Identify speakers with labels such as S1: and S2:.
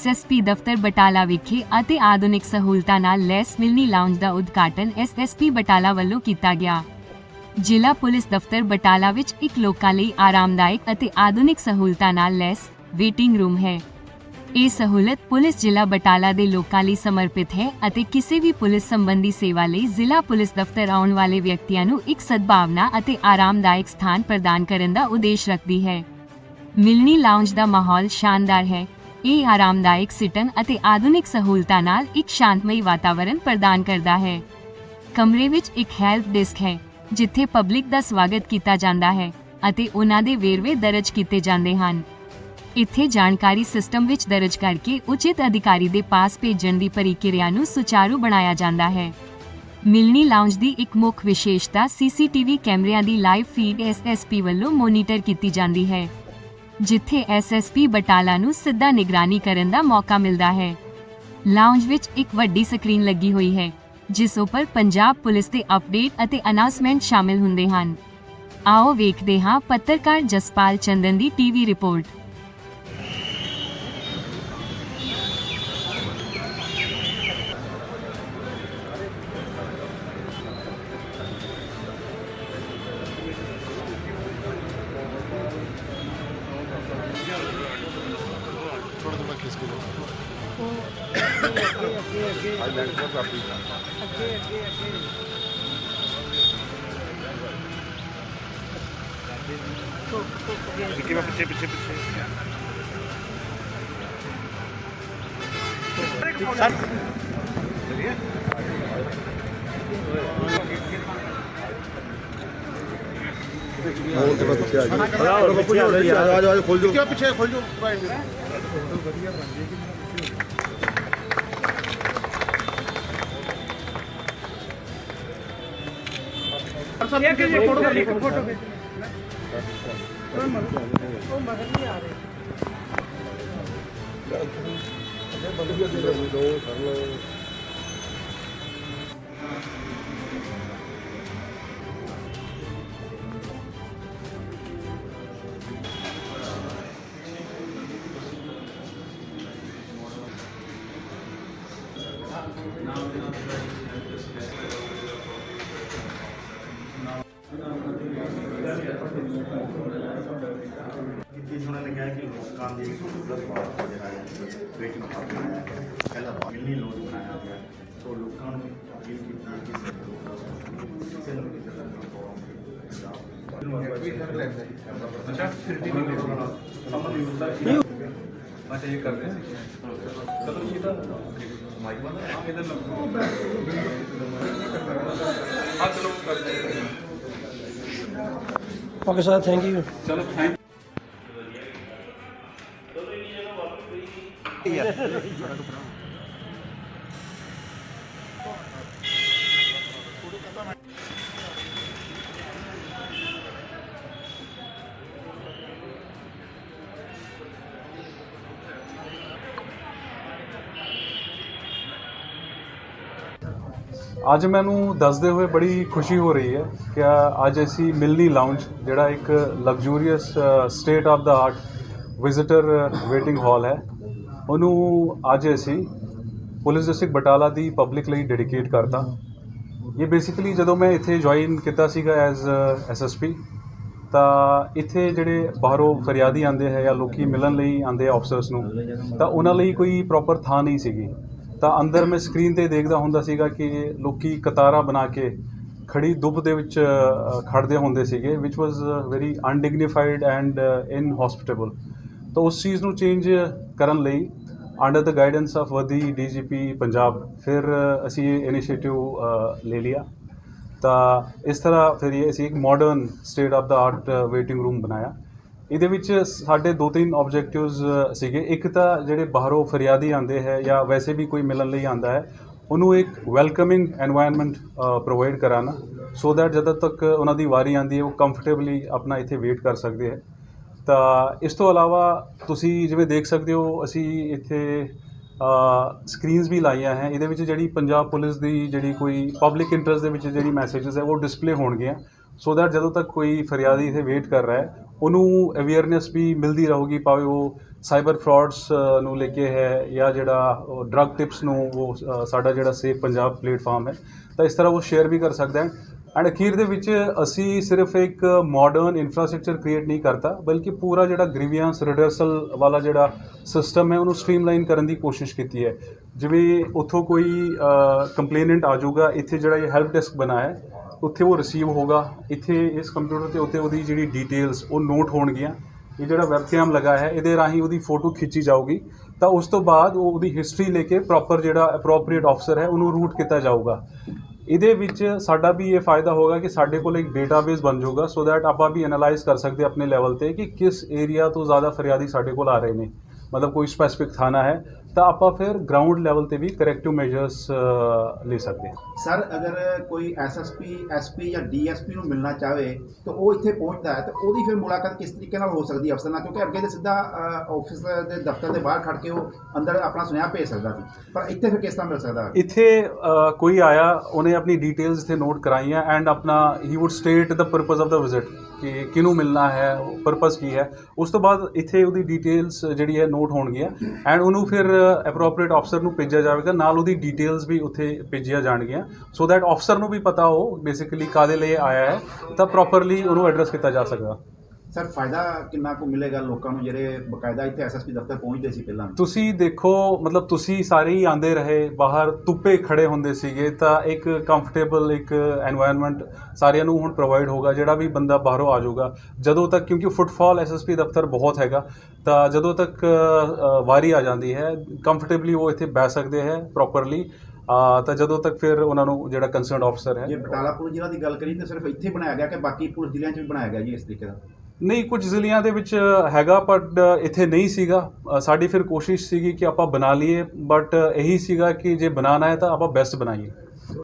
S1: SSP ਦਫ਼ਤਰ ਬਟਾਲਾ ਵਿਖੇ ਅਤੇ ਆਧੁਨਿਕ ਸਹੂਲਤਾਂ ਨਾਲ ਲੈਸ ਮਿਲਨੀ ਲਾਉਂਜ ਦਾ ਉਦਘਾਟਨ ਐਸਐਸਪੀ ਬਟਾਲਾ ਵੱਲੋਂ ਕੀਤਾ ਗਿਆ। ਜ਼ਿਲ੍ਹਾ ਪੁਲਿਸ ਦਫ਼ਤਰ ਬਟਾਲਾ ਵਿੱਚ ਇੱਕ ਲੋਕਾਂ ਲਈ ਆਰਾਮਦਾਇਕ ਅਤੇ ਆਧੁਨਿਕ ਸਹੂਲਤਾਂ ਨਾਲ ਲੈਸ ਵੇਟਿੰਗ ਰੂਮ ਹੈ। ਇਹ ਸਹੂਲਤ ਪੁਲਿਸ ਜ਼ਿਲ੍ਹਾ ਬਟਾਲਾ ਦੇ ਲੋਕਾਂ ਲਈ ਸਮਰਪਿਤ ਹੈ ਅਤੇ ਕਿਸੇ ਵੀ ਪੁਲਿਸ ਸੰਬੰਧੀ ਸੇਵਾ ਲਈ ਜ਼ਿਲ੍ਹਾ ਪੁਲਿਸ ਦਫ਼ਤਰ ਆਉਣ ਵਾਲੇ ਵਿਅਕਤੀਆਂ ਨੂੰ ਇੱਕ ਸਦਭਾਵਨਾ ਅਤੇ ਆਰਾਮਦਾਇਕ ਸਥਾਨ ਪ੍ਰਦਾਨ ਕਰਨ ਦਾ ਉਦੇਸ਼ ਰੱਖਦੀ ਹੈ। ਮਿਲਨੀ ਲਾਉਂਜ ਦਾ ਮਾਹੌਲ ਸ਼ਾਨਦਾਰ ਹੈ। ਇਹ ਆਰਾਮਦਾਇਕ ਸਿਟਨ ਅਤੇ ਆਧੁਨਿਕ ਸਹੂਲਤਾਂ ਨਾਲ ਇੱਕ ਸ਼ਾਂਤਮਈ ਵਾਤਾਵਰਣ ਪ੍ਰਦਾਨ ਕਰਦਾ ਹੈ। ਕਮਰੇ ਵਿੱਚ ਇੱਕ ਹੈਲਪ ਡੈਸਕ ਹੈ, ਜਿੱਥੇ ਪਬਲਿਕ ਦਾ ਸਵਾਗਤ ਕੀਤਾ ਜਾਂਦਾ ਹੈ ਅਤੇ ਉਹਨਾਂ ਦੇ ਵੇਰਵੇ ਦਰਜ ਕੀਤੇ ਜਾਂਦੇ ਹਨ। ਇੱਥੇ ਜਾਣਕਾਰੀ ਸਿਸਟਮ ਵਿੱਚ ਦਰਜ ਕਰਕੇ ਉਚਿਤ ਅਧਿਕਾਰੀ ਦੇ ਪਾਸ ਭੇਜਣ ਦੀ ਪ੍ਰਕਿਰਿਆ ਨੂੰ ਸੁਚਾਰੂ ਬਣਾਇਆ ਜਾਂਦਾ ਹੈ। ਮਿਲਨੀ ਲਾਉਂਜ ਦੀ ਇੱਕ ਮੁੱਖ ਵਿਸ਼ੇਸ਼ਤਾ ਸੀਸੀਟੀਵੀ ਕੈਮਰਿਆਂ ਦੀ ਲਾਈਵ ਫੀਡ ਐਸਐਸਪੀ ਵੱਲੋਂ ਮੋਨੀਟਰ ਕੀਤੀ ਜਾਂਦੀ ਹੈ। ਜਿੱਥੇ ਐਸਐਸਪੀ ਬਟਾਲਾ ਨੂੰ ਸਿੱਧਾ ਨਿਗਰਾਨੀ ਕਰਨ ਦਾ ਮੌਕਾ ਮਿਲਦਾ ਹੈ। ਲਾਉਂਜ ਵਿੱਚ ਇੱਕ ਵੱਡੀ ਸਕਰੀਨ ਲੱਗੀ ਹੋਈ ਹੈ, ਜਿਸ ਉੱਪਰ ਪੰਜਾਬ ਪੁਲਿਸ ਦੇ ਅਪਡੇਟ ਅਤੇ ਅਨਾਉਂਸਮੈਂਟ ਸ਼ਾਮਿਲ ਹੁੰਦੇ ਹਨ। ਆਓ ਵੇਖਦੇ ਹਾਂ ਪੱਤਰਕਾਰ ਜਸਪਾਲ ਚੰਦਨ ਦੀ ਟੀਵੀ ਰਿਪੋਰਟ
S2: ਕਿਸ ਕੋਲ ਅੱਗੇ ਅੱਗੇ ਅੱਗੇ ਆਈਲੈਂਡ ਕੋ ਕਾਪੀ। ਅੱਗੇ ਅੱਗੇ ਅੱਗੇ। ਟੋਕ ਟੋਕ ਗਿਆ ਕਿ ਕਿਵੇਂ ਪਿੱਛੇ ਪਿੱਛੇ ਪਿੱਛੇ। ਸਰ। ਚਲਿਏ ਹਾਂ ਤੇ ਬਸ ਪਿੱਛੇ ਆ ਜਾਓ। ਪਿੱਛੇ ਆ ਜਾਓ ਖੋਲ
S3: ਜਾਓ ਕਿਉਂ ਪਿੱਛੇ ਖੋਲ ਜਾਓ ਫੋਟੋ ਵਧੀਆ ਬਣ ਜਾਏਗੀ ਮੈਨੂੰ ਖੁਸ਼ੀ ਹੋਈ ਸਭ ਇਹ ਕਿ ਫੋਟੋ ਕਰ ਲਈ ਫੋਟੋ ਖਿੱਚ ਉਹ ਮਦਦ ਉਹ ਮਦਦ ਨਹੀਂ ਆ ਰਹੀ। ਇਹ ਬੰਦੇ ਵੀ ਦੋ ਸਰਲ इस उन्होंने कहा कि काम ये दस बार वेटिंग पार्क बनाया गया पहला मिलनी लॉज बनाया गया तो लोगों ने अपील की थी कि
S4: अच्छा ये कर रहे हैं, चलो ये था माइक बंद है। इधर लगो हाँ चलो कर ਓਕੇ
S5: ਸਰ ਥੈਂਕ ਯੂ ਚਲੋ
S4: ਥੈਂਕ ਯੂ ਅੱਜ ਮੈਨੂੰ ਦੱਸਦੇ ਹੋਏ ਬੜੀ ਖੁਸ਼ੀ ਹੋ ਰਹੀ ਹੈ ਕਿ ਅੱਜ ਅਸੀਂ ਮਿਲਨੀ ਲਾਉਂਜ ਜਿਹੜਾ ਇੱਕ luxurious state of the art visitor waiting hall ਹੈ। ਉਹਨੂੰ ਅੱਜ ਅਸੀਂ ਪੁਲਿਸ ਡਿਸਟ੍ਰਿਕਟ ਬਟਾਲਾ ਦੀ ਪਬਲਿਕ ਲਈ ਡੈਡੀਕੇਟ ਕਰਤਾ। ਇਹ ਬੇਸਿਕਲੀ ਜਦੋਂ ਮੈਂ ਇੱਥੇ ਜੁਆਇਨ ਕੀਤਾ ਸੀਗਾ ਐਜ਼ ਐਸਐਸਪੀ ਤਾਂ ਇੱਥੇ ਜਿਹੜੇ ਬਾਹਰੋਂ ਫਰਿਆਦੀ ਆਉਂਦੇ ਹੈ ਜਾਂ ਲੋਕੀ ਮਿਲਣ ਲਈ ਆਉਂਦੇ ਆਫਸਰਸ ਨੂੰ, ਤਾਂ ਉਹਨਾਂ ਲਈ ਕੋਈ ਪ੍ਰੋਪਰ ਥਾਂ ਨਹੀਂ ਸੀਗੀ। ਤਾਂ ਅੰਦਰ ਮੈਂ ਸਕਰੀਨ ਤੇ ਦੇਖਦਾ ਹੁੰਦਾ ਸੀਗਾ ਕਿ ਲੋਕੀ ਕਤਾਰਾਂ ਬਣਾ ਕੇ ਖੜੀ ਧੁੱਪ ਦੇ ਵਿੱਚ ਅ, ਖੜਦੇ ਹੁੰਦੇ ਸੀਗੇ ਵਿਚ ਵਾਸ ਵੈਰੀ ਅਨਡਿਗਨੀਫਾਈਡ ਐਂਡ ਇਨ ਹਸਪੀਟੇਬਲ ਤਾਂ ਉਸ ਚੀਜ਼ ਨੂੰ ਚੇਂਜ ਕਰਨ ਲਈ ਅੰਡਰ ਦ ਗਾਈਡੈਂਸ ਆਫ ਵਦੀ ਡੀਜੀਪੀ ਪੰਜਾਬ ਫਿਰ ਅਸੀਂ ਇਹ ਇਨੀਸ਼ੀਏਟਿਵ ਲੈ ਲਿਆ। ਤਾਂ ਇਸ ਤਰ੍ਹਾਂ ਫਿਰ ਇਹ ਅਸੀਂ ਇੱਕ modern state of the art waiting room ਬਣਾਇਆ। ਇਹਦੇ ਵਿੱਚ ਸਾਡੇ ਦੋ ਤਿੰਨ ਆਬਜੈਕਟਿਵਸ ਸੀਗੇ। ਇੱਕ ਤਾਂ ਜਿਹੜੇ ਬਾਹਰੋਂ ਫਰਿਆਦੀ ਆਉਂਦੇ ਹੈ ਜਾਂ ਵੈਸੇ ਵੀ ਕੋਈ ਮਿਲਣ ਲਈ ਆਉਂਦਾ ਹੈ, ਉਹਨੂੰ ਇੱਕ ਵੈਲਕਮਿੰਗ এনवायरमेंट ਪ੍ਰੋਵਾਈਡ ਕਰਾਣਾ ਸੋ ਥੈਟ ਜਦੋਂ ਤੱਕ ਉਹਨਾਂ ਦੀ ਵਾਰੀ ਆਂਦੀ ਹੈ, ਉਹ ਕੰਫਰਟੇਬਲੀ ਆਪਣਾ ਇੱਥੇ ਵੇਟ ਕਰ ਸਕਦੇ ਹੈ। ਤਾਂ ਇਸ ਤੋਂ ਇਲਾਵਾ ਤੁਸੀਂ ਜਿਵੇਂ ਦੇਖ ਸਕਦੇ ਹੋ, ਅਸੀਂ ਇੱਥੇ ਸਕਰੀਨਸ ਵੀ ਲਾਈਆਂ ਹੈ। ਇਹਦੇ ਵਿੱਚ ਜਿਹੜੀ ਪੰਜਾਬ ਪੁਲਿਸ ਦੀ ਜਿਹੜੀ ਕੋਈ ਪਬਲਿਕ ਇੰਟਰਸਟ ਦੇ ਵਿੱਚ ਜਿਹੜੀ ਮੈਸੇजेस ਹੈ, ਉਹ ਡਿਸਪਲੇ ਹੋਣਗੀਆਂ। ਸੋ ਥੈਟ ਜਦੋਂ ਤੱਕ ਕੋਈ ਫਰਿਆਦੀ ਇੱਥੇ ਵੇਟ ਕਰ ਰਿਹਾ ਹੈ ਉਹਨੂੰ ਅਵੇਅਰਨੈਸ ਵੀ ਮਿਲਦੀ ਰਹੂਗੀ, ਭਾਵੇਂ ਉਹ ਸਾਈਬਰ ਫਰਾਡਸ ਨੂੰ ਲੈ ਕੇ ਹੈ ਜਾਂ ਜਿਹੜਾ ਡਰੱਗ ਟਿਪਸ ਨੂੰ ਉਹ ਸਾਡਾ ਜਿਹੜਾ ਸੇਫ ਪੰਜਾਬ ਪਲੇਟਫਾਰਮ ਹੈ, ਤਾਂ ਇਸ ਤਰ੍ਹਾਂ ਉਹ ਸ਼ੇਅਰ ਵੀ ਕਰ ਸਕਦਾ ਹੈ। ਐਂਡ ਅਖੀਰ ਦੇ ਵਿੱਚ ਅਸੀਂ ਸਿਰਫ ਇੱਕ ਮਾਡਰਨ ਇਨਫਰਾਸਟ੍ਰਕਚਰ ਕ੍ਰੀਏਟ ਨਹੀਂ ਕਰਤਾ, ਬਲਕਿ ਪੂਰਾ ਜਿਹੜਾ ਗ੍ਰੀਵੀਅੰਸ ਰਿਡਰਸਲ ਵਾਲਾ ਜਿਹੜਾ ਸਿਸਟਮ ਹੈ, ਉਹਨੂੰ ਸਟ੍ਰੀਮਲਾਈਨ ਕਰਨ ਦੀ ਕੋਸ਼ਿਸ਼ ਕੀਤੀ ਹੈ। ਜਿਵੇਂ ਉੱਥੋਂ ਕੋਈ ਕੰਪਲੇਨੈਂਟ ਆ ਜਾਊਗਾ, ਇੱਥੇ ਜਿਹੜਾ ਇਹ ਹੈਲਪ ਡੈਸਕ ਬਣਾਇਆ ਹੈ ਉੱਥੇ ਉਹ ਰਿਸੀਵ ਹੋਗਾ ਇੱਥੇ ਇਸ ਕੰਪਿਊਟਰ ਤੇ ਉੱਤੇ ਉਹਦੀ ਜਿਹੜੀ ਡਿਟੇਲਸ ਉਹ ਨੋਟ ਹੋਣਗੀਆਂ। ਇਹ ਜਿਹੜਾ ਵੈਬਕੈਮ ਲਗਾ ਹੈ, ਇਹਦੇ ਰਾਹੀਂ ਉਹਦੀ ਫੋਟੋ ਖਿੱਚੀ ਜਾਊਗੀ। ਤਾਂ ਉਸ ਤੋਂ ਬਾਅਦ ਉਹ ਉਹਦੀ ਹਿਸਟਰੀ ਲੈ ਕੇ ਪ੍ਰੋਪਰ ਜਿਹੜਾ ਅਪਰੋਪਰੀਏਟ ਅਫਸਰ ਹੈ, ਉਹਨੂੰ ਰੂਟ ਕੀਤਾ ਜਾਊਗਾ। ਇਹਦੇ ਵਿੱਚ ਸਾਡਾ ਵੀ ਇਹ ਫਾਇਦਾ ਹੋਗਾ ਕਿ ਸਾਡੇ ਕੋਲ ਇੱਕ ਡੇਟਾਬੇਸ ਬਣ ਜਾਊਗਾ ਸੋ ਦੈਟ ਆਪਾਂ ਵੀ ਐਨਾਲਾਈਜ਼ ਕਰ ਸਕਦੇ ਆਪਣੇ ਲੈਵਲ ਤੇ ਕਿ ਕਿਸ ਏਰੀਆ ਤੋਂ ਜ਼ਿਆਦਾ ਫਰਿਆਦੀ ਸਾਡੇ ਕੋਲ ਆ ਰਹੇ ਨੇ। ਮਤਲਬ ਕੋਈ ਸਪੈਸੀਫਿਕ ਥਾਣਾ ਹੈ ਤਾਂ ਆਪਾਂ ਫਿਰ ਗਰਾਊਂਡ ਲੈਵਲ ਤੇ ਵੀ ਕਰੈਕਟਿਵ ਮੈਜਰਸ ਲੈ ਸਕਦੇ ਹਾਂ।
S3: ਸਰ ਅਗਰ ਕੋਈ ਐਸਐਸਪੀ ਐਸਪੀ ਜਾਂ ਡੀਐਸਪੀ ਨੂੰ ਮਿਲਣਾ ਚਾਹਵੇ ਤਾਂ ਉਹ ਇੱਥੇ ਪਹੁੰਚਦਾ ਹੈ ਤਾਂ ਉਹਦੀ ਫਿਰ ਮੁਲਾਕਾਤ ਕਿਸ ਤਰੀਕੇ ਨਾਲ ਹੋ ਸਕਦੀ ਹੈ ਅਫਸਰ ਨਾਲ? ਕਿਉਂਕਿ ਅੱਗੇ ਤੇ ਸਿੱਧਾ ਆਫਿਸ ਦੇ ਦਫ਼ਤਰ ਦੇ ਬਾਹਰ ਖੜ ਕੇ ਉਹ ਅੰਦਰ ਆਪਣਾ ਸੁਨੇਹਾ ਭੇਜ ਸਕਦਾ ਸੀ। ਪਰ ਇੱਥੇ ਫਿਰ ਕਿਸ ਤਰ੍ਹਾਂ ਮਿਲ ਸਕਦਾ
S4: ਇੱਥੇ ਕੋਈ ਆਇਆ ਉਹਨੇ ਆਪਣੀ ਡਿਟੇਲਸ ਇੱਥੇ ਨੋਟ ਕਰਾਈਆਂ ਐਂਡ ਆਪਣਾ ਹੀ would state the purpose of the visit ਕਿ ਕਿਹਨੂੰ ਮਿਲਣਾ ਹੈ ਪਰਪਸ ਕੀ ਹੈ, ਉਸ ਤੋਂ ਬਾਅਦ ਇੱਥੇ ਉਹਦੀ ਡਿਟੇਲਸ ਜਿਹੜੀ ਹੈ ਨੋਟ ਹੋਣਗੀਆਂ ਐਂਡ ਉਹਨੂੰ ਫਿਰ ਅਪਰੋਪਰੀਏਟ ਅਫਸਰ ਨੂੰ ਭੇਜਿਆ ਜਾਵੇਗਾ, ਨਾਲ ਉਹਦੀ ਡਿਟੇਲਸ ਵੀ ਉੱਥੇ ਭੇਜੀਆਂ ਜਾਣਗੀਆਂ ਸੋ ਦੈਟ ਅਫਸਰ ਨੂੰ ਵੀ ਪਤਾ ਹੋ ਬੇਸਿਕਲੀ ਕਾਦੇ ਲਈ ਆਇਆ ਹੈ, ਤਾਂ ਪ੍ਰੋਪਰਲੀ ਉਹਨੂੰ ਐਡਰੈਸ ਕੀਤਾ ਜਾ ਸਕਦਾ।
S3: ਸਰ ਫਾਇਦਾ ਕਿੰਨਾ ਕੁ ਮਿਲੇਗਾ ਲੋਕਾਂ ਨੂੰ ਜਿਹੜੇ ਬਕਾਇਦਾ ਇੱਥੇ ਐਸਐਸਪੀ ਦਫ਼ਤਰ ਪਹੁੰਚਦੇ ਸੀ ਪਹਿਲਾਂ?
S4: ਤੁਸੀਂ ਦੇਖੋ ਮਤਲਬ ਤੁਸੀਂ ਸਾਰੇ ਹੀ ਆਂਦੇ ਰਹੇ ਬਾਹਰ ਧੁੱਪੇ ਖੜੇ ਹੁੰਦੇ ਸੀਗੇ ਤਾਂ ਇੱਕ ਕੰਫਰਟੇਬਲ ਇੱਕ এনवायरमेंट ਸਾਰਿਆਂ ਨੂੰ ਹੁਣ ਪ੍ਰੋਵਾਈਡ ਹੋਗਾ ਜਿਹੜਾ ਵੀ ਬੰਦਾ ਬਾਹਰੋਂ ਆ ਜਾਊਗਾ। ਜਦੋਂ ਤੱਕ ਕਿਉਂਕਿ ਫੁੱਟਫਾਲ ਐਸਐਸਪੀ ਦਫ਼ਤਰ ਬਹੁਤ ਹੈਗਾ ਤਾਂ ਜਦੋਂ ਤੱਕ ਵਾਰੀ ਆ ਜਾਂਦੀ ਹੈ ਕੰਫਰਟੇਬਲੀ ਉਹ ਇੱਥੇ ਬੈ ਸਕਦੇ ਹੈ ਪ੍ਰੋਪਰਲੀ ਤਾਂ ਜਦੋਂ ਤੱਕ ਫਿਰ ਉਹਨਾਂ ਨੂੰ ਜਿਹੜਾ ਕੰਸਰਨਡ ਆਫਸਰ ਹੈ।
S3: ਜੇ ਬਟਾਲਾ ਪੁਲਿਸ ਜ਼ਿਲ੍ਹਾ ਦੀ ਗੱਲ ਕਰੀਏ ਤਾਂ ਸਿਰਫ ਇੱਥੇ ਬਣਾਇਆ ਗਿਆ ਕਿ ਬਾਕੀ ਪੁਲਿਸ ਜ਼ਿਲ੍ਹਿਆਂ 'ਚ ਵੀ ਬਣਾਇਆ ਗਿਆ ਜੀ ਇਸ ਤਰੀਕੇ ਦਾ?
S4: ਨਹੀਂ, ਕੁਝ ਜ਼ਿਲ੍ਹਿਆਂ ਦੇ ਵਿੱਚ ਹੈਗਾ ਬਟ ਇੱਥੇ ਨਹੀਂ ਸੀਗਾ। ਸਾਡੀ ਫਿਰ ਕੋਸ਼ਿਸ਼ ਸੀਗੀ ਕਿ ਆਪਾਂ ਬਣਾ ਲਈਏ ਬਟ ਇਹੀ ਸੀਗਾ ਕਿ ਜੇ ਬਣਾਉਣਾ ਹੈ ਤਾਂ ਆਪਾਂ ਬੈਸਟ ਬਣਾਈਏ।